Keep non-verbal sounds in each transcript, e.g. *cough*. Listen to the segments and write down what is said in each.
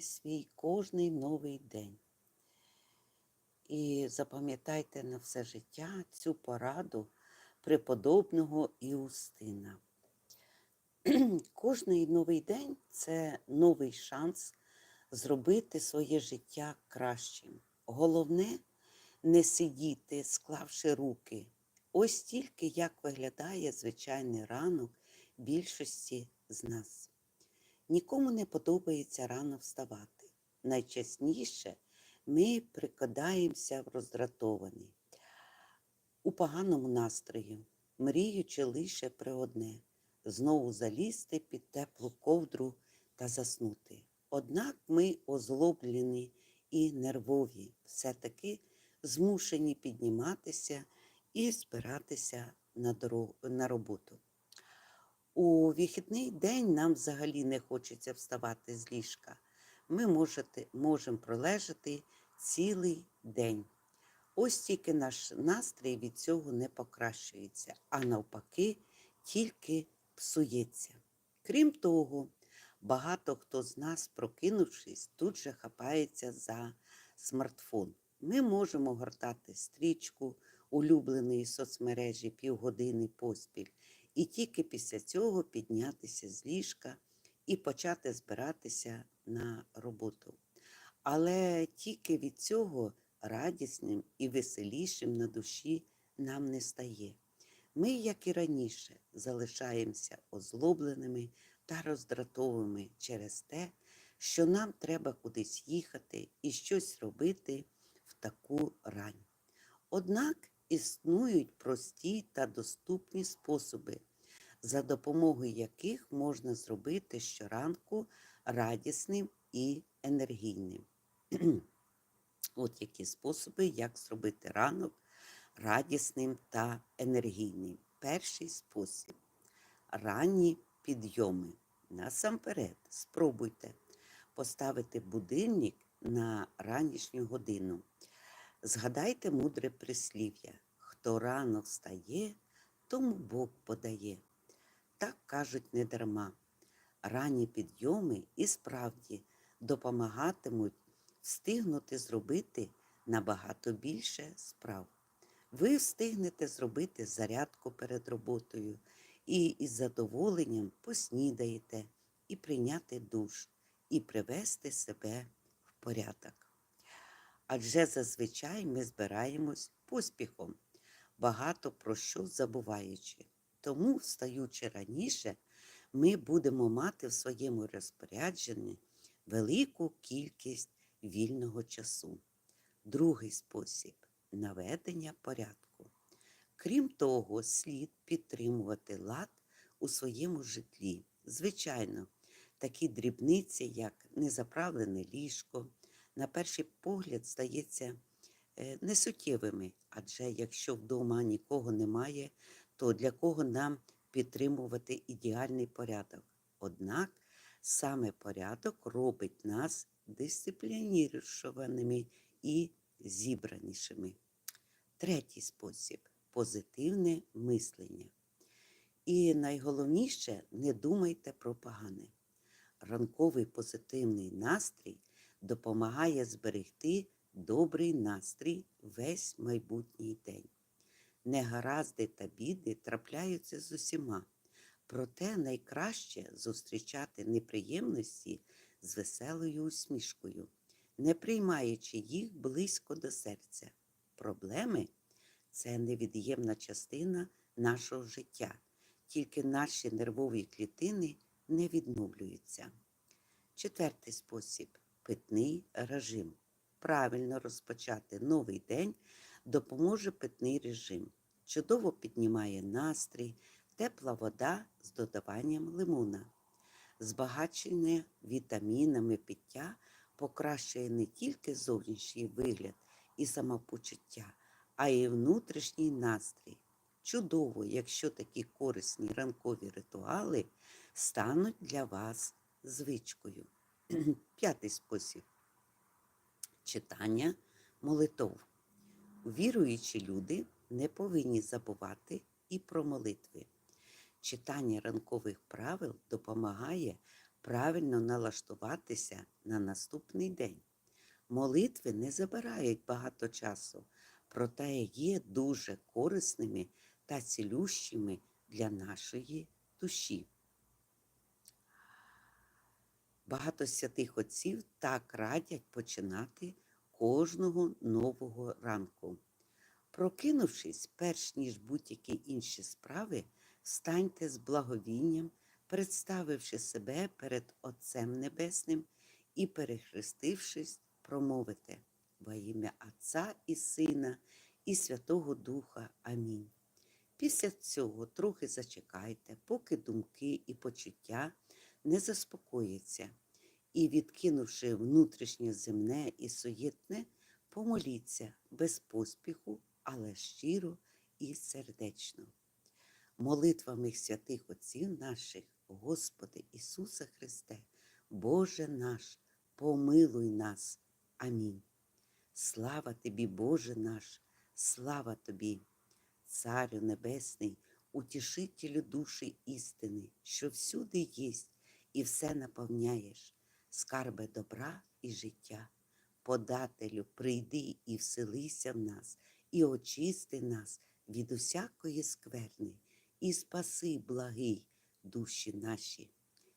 свій кожний новий день. І запам'ятайте на все життя цю пораду преподобного Іустина. *clears throat* Кожний новий день це новий шанс зробити своє життя кращим. Головне не сидіти, склавши руки. Ось тільки як виглядає звичайний ранок більшості з нас. Нікому не подобається рано вставати. Найчастіше ми прикидаємося роздратовані, у поганому настрої, мріючи лише про одне знову залізти під теплу ковдру та заснути. Однак ми озлоблені і нервові, все-таки змушені підніматися і збиратися на, дорогу, на роботу. У вихідний день нам взагалі не хочеться вставати з ліжка. Ми можете, можемо пролежати цілий день. Ось тільки наш настрій від цього не покращується, а навпаки, тільки псується. Крім того, багато хто з нас, прокинувшись, тут же хапається за смартфон. Ми можемо гортати стрічку улюбленої соцмережі півгодини поспіль, і тільки після цього піднятися з ліжка і почати збиратися на роботу. Але тільки від цього радісним і веселішим на душі нам не стає. Ми, як і раніше, залишаємося озлобленими та роздратовими через те, що нам треба кудись їхати і щось робити в таку рань. Однак існують прості та доступні способи, за допомогою яких можна зробити щоранку радісним і енергійним. *clears throat* От які способи, як зробити ранок радісним та енергійним. Перший спосіб ранні підйоми. Насамперед, спробуйте поставити будильник на ранішню годину. Згадайте мудре прислів'я. Хто рано встає, тому Бог подає. Так кажуть недарма. Ранні підйоми і справді допомагатимуть встигнути зробити набагато більше справ. Ви встигнете зробити зарядку перед роботою і із задоволенням поснідаєте і прийняти душ, і привести себе в порядок. Адже зазвичай ми збираємось поспіхом, багато про що забуваючи. Тому, встаючи раніше, ми будемо мати в своєму розпорядженні велику кількість вільного часу. Другий спосіб наведення порядку. Крім того, слід підтримувати лад у своєму житлі. Звичайно, такі дрібниці, як незаправлене ліжко, на перший погляд стається е, несуттєвими, адже якщо вдома нікого немає, то для кого нам підтримувати ідеальний порядок? Однак саме порядок робить нас дисциплінірованими і зібранішими. Третій спосіб позитивне мислення. І найголовніше не думайте про погане. Ранковий позитивний настрій допомагає зберегти добрий настрій весь майбутній день. Негаразди та біди трапляються з усіма, проте найкраще зустрічати неприємності з веселою усмішкою не приймаючи їх близько до серця. Проблеми це невід'ємна частина нашого життя, тільки наші нервові клітини не відновлюються. Четвертий спосіб питний режим. Правильно розпочати новий день допоможе питний режим. Чудово піднімає настрій, тепла вода з додаванням лимона. Збагачене вітамінами пиття покращує не тільки зовнішній вигляд і самопочуття, а й внутрішній настрій. Чудово, якщо такі корисні ранкові ритуали стануть для вас звичкою. *clears throat* П'ятий спосіб читання молитов. Віруючі люди не повинні забувати і про молитви. Читання ранкових правил допомагає правильно налаштуватися на наступний день. Молитви не забирають багато часу, проте є дуже корисними та цілющими для нашої душі. Багато святих отців так радять починати кожного нового ранку. Прокинувшись, перш ніж будь-які інші справи, встаньте з благовінням, представивши себе перед Отцем Небесним і, перехрестившись, промовите во ім'я Отця і Сина і Святого Духа. Амінь. Після цього трохи зачекайте, поки думки і почуття не заспокояться, і, відкинувши внутрішнє земне і суєтне, помоліться без поспіху, але щиро і сердечно. Молитвами святих Отців наших, Господи Ісусе Христе, Боже наш, помилуй нас. Амінь. Слава Тобі, Боже наш, слава Тобі, Царю Небесний, утішителю душі істини, що всюди єсть і все наповняєш, скарбе добра і життя. Подателю, прийди і вселися в нас, і очисти нас від усякої скверни, і спаси, благий, душі наші.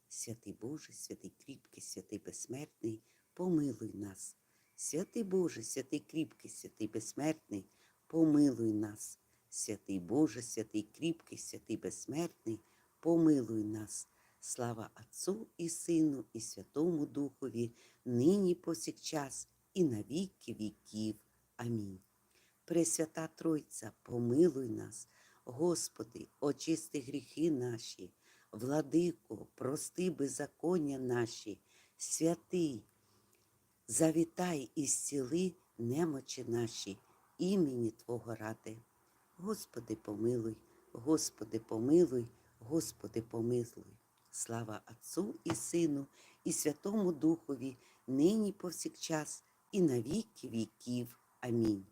Святий Боже, святий кріпкий, святий безсмертний, помилуй нас. Святий Боже, святий кріпкий, святий безсмертний, помилуй нас. Святий Боже, святий кріпкий, святий безсмертний, помилуй нас. Слава Отцу і Сину, і Святому Духові, нині повсякчас, і на віки віків. Амінь. Пресвята Тройця, помилуй нас, Господи, очисти гріхи наші, владико, прости беззаконня наші, святий, завітай і зціли немочі наші, імені Твого ради. Господи, помилуй, Господи, помилуй, Господи, помилуй. Слава Отцу і Сину, і Святому Духові, нині повсякчас, і на віки віків. Амінь.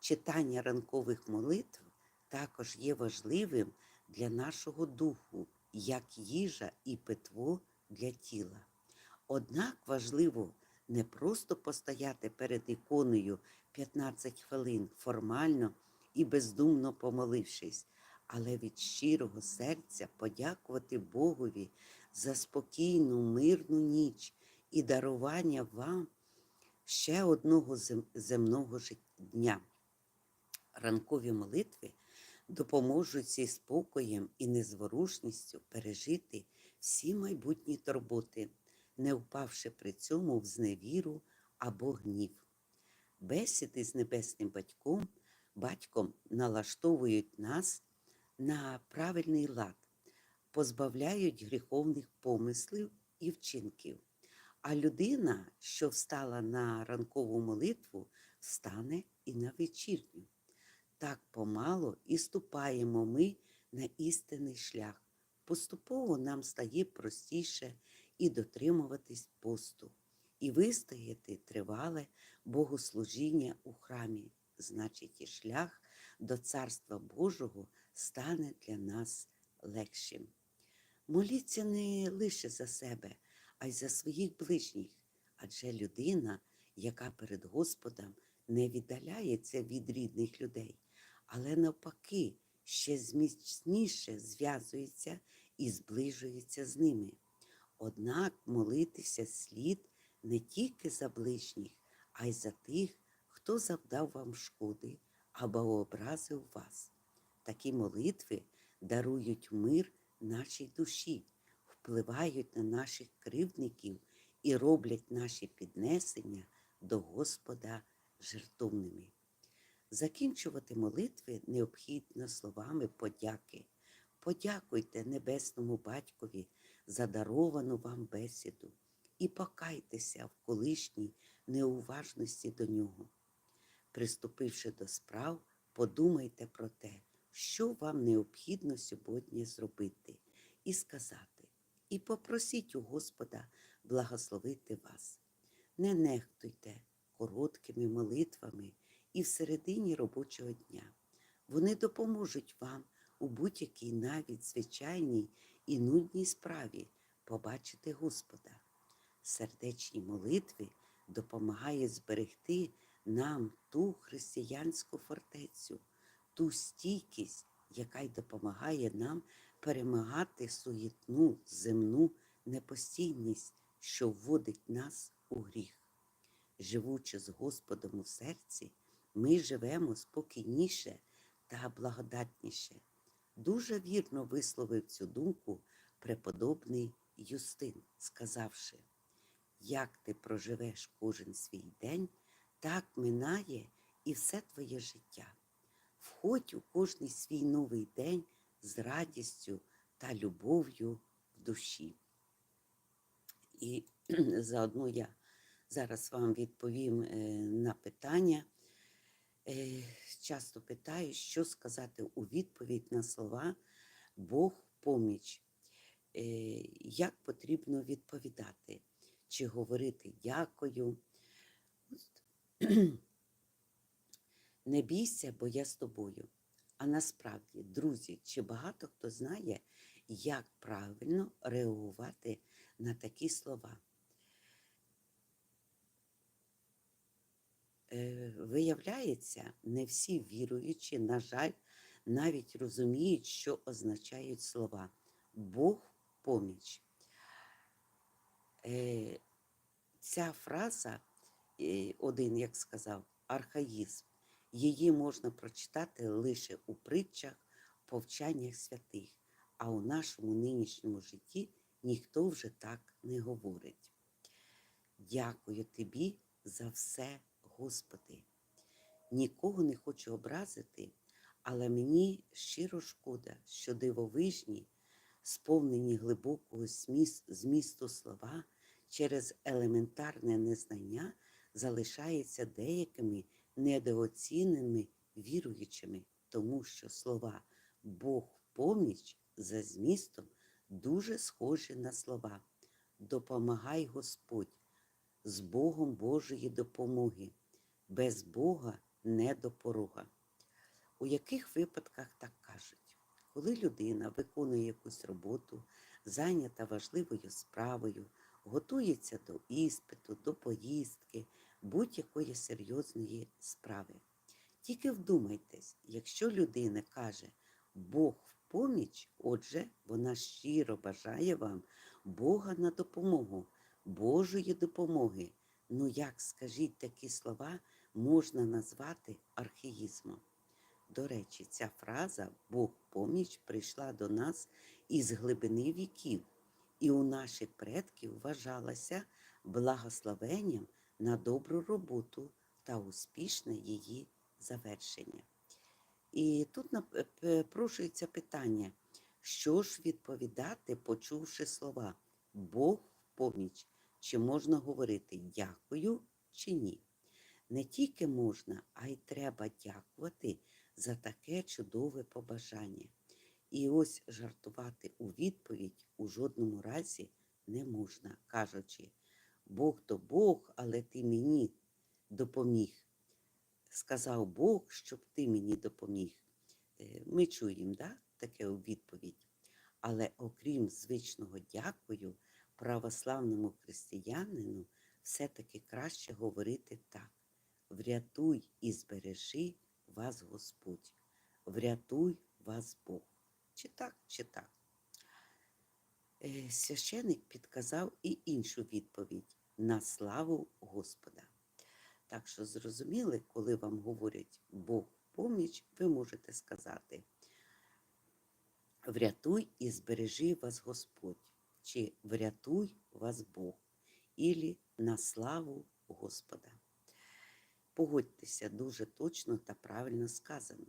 Читання ранкових молитв також є важливим для нашого духу, як їжа і питво для тіла. Однак важливо не просто постояти перед іконою 15 хвилин формально і бездумно помолившись, але від щирого серця подякувати Богові за спокійну, мирну ніч і дарування вам ще одного земного дня. Ранкові молитви допоможуть зі спокоєм і незворушністю пережити всі майбутні турботи, не впавши при цьому в зневіру або гнів. Бесіди з небесним батьком, батьком налаштовують нас на правильний лад, позбавляють гріховних помислів і вчинків. А людина, що встала на ранкову молитву, встане і на вечірню. Так помало і ступаємо ми на істинний шлях. Поступово нам стає простіше і дотримуватись посту, і вистояти тривале богослужіння у храмі, значить, і шлях до Царства Божого стане для нас легшим. Моліться не лише за себе, а й за своїх ближніх, адже людина, яка перед Господом не віддаляється від рідних людей, але навпаки ще зміцніше зв'язується і зближується з ними. Однак молитися слід не тільки за ближніх, а й за тих, хто завдав вам шкоди або образив вас. Такі молитви дарують мир нашій душі, впливають на наших кривдників і роблять наші піднесення до Господа жертовними. Закінчувати молитви необхідно словами подяки. Подякуйте Небесному Батькові за даровану вам бесіду і покайтеся в колишній неуважності до нього. Приступивши до справ, подумайте про те, що вам необхідно сьогодні зробити, і сказати, і попросіть у Господа благословити вас. Не нехтуйте короткими молитвами і в середині робочого дня. Вони допоможуть вам у будь-якій навіть звичайній і нудній справі побачити Господа. Сердечні молитви допомагає зберегти нам ту християнську фортецю, ту стійкість, яка й допомагає нам перемагати суєтну земну непостійність, що вводить нас у гріх. Живучи з Господом у серці, ми живемо спокійніше та благодатніше. Дуже вірно висловив цю думку преподобний Юстин, сказавши, як ти проживеш кожен свій день, так минає і все твоє життя. Входь у кожний свій новий день з радістю та любов'ю в душі. І *clears throat* заодно я зараз вам відповім е, на питання. Е, Часто питаю, що сказати у відповідь на слова Бог поміч. Е, Як потрібно відповідати? Чи говорити дякую? *clears throat* Не бійся, бо я з тобою. А насправді, друзі, чи багато хто знає, як правильно реагувати на такі слова? Виявляється, не всі віруючі, на жаль, навіть розуміють, що означають слова Бог поміч. Е, Ця фраза, е, один, як сказав, архаїзм. Її можна прочитати лише у притчах, повчаннях святих, а у нашому нинішньому житті ніхто вже так не говорить. Дякую тобі за все, Господи. Нікого не хочу образити, але мені щиро шкода, що дивовижні, сповнені глибокого змісту слова через елементарне незнання залишаються деякими недооціненими віруючими, тому що слова Бог поміч за змістом дуже схожі на слова Допомагай Господь з Богом Божої допомоги, без Бога не до порога. У яких випадках так кажуть? Коли людина виконує якусь роботу, зайнята важливою справою, готується до іспиту, до поїздки, будь-якої серйозної справи. Тільки вдумайтесь, якщо людина каже Бог в поміч, отже, вона щиро бажає вам Бога на допомогу, Божої допомоги. Ну як, скажіть, такі слова можна назвати археїзмом? До речі, ця фраза Бог поміч прийшла до нас із глибини віків, і у наших предків вважалася благословенням на добру роботу та успішне її завершення. І тут напрошується питання, що ж відповідати, почувши слова Бог поміч, чи можна говорити дякую чи ні? Не тільки можна, а й треба дякувати за таке чудове побажання. І ось жартувати у відповідь у жодному разі не можна, кажучи, Бог то Бог, але ти мені допоміг. Сказав Бог, щоб ти мені допоміг. Е, Ми чуємо да, таке у відповідь. Але окрім звичного дякую, православному християнину все-таки краще говорити так. Врятуй і збережи вас Господь, врятуй вас Бог. Чи так, чи так. Е, Священик підказав і іншу відповідь на славу Господа. Так що зрозуміли, коли вам говорять Бог поміч, ви можете сказати Врятуй і збережи вас Господь, чи врятуй вас Бог, ілі на славу Господа. Погодьтеся, дуже точно та правильно сказано,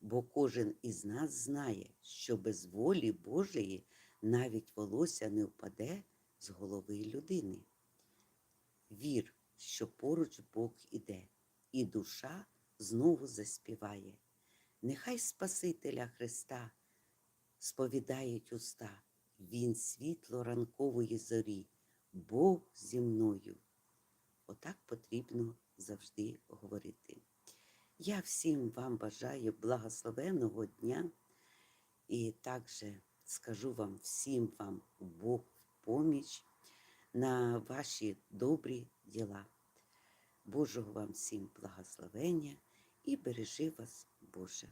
бо кожен із нас знає, що без волі Божої навіть волосся не впаде з голови людини. Вір, що поруч Бог іде, і душа знову заспіває. Нехай Спасителя Христа сповідають уста, Він світло ранкової зорі, Бог зі мною. Отак потрібно завжди говорити. Я всім вам бажаю благословенного дня і також скажу вам всім вам Бог в поміч, на ваші добрі діла. Божого вам всім благословення і бережи вас, Боже.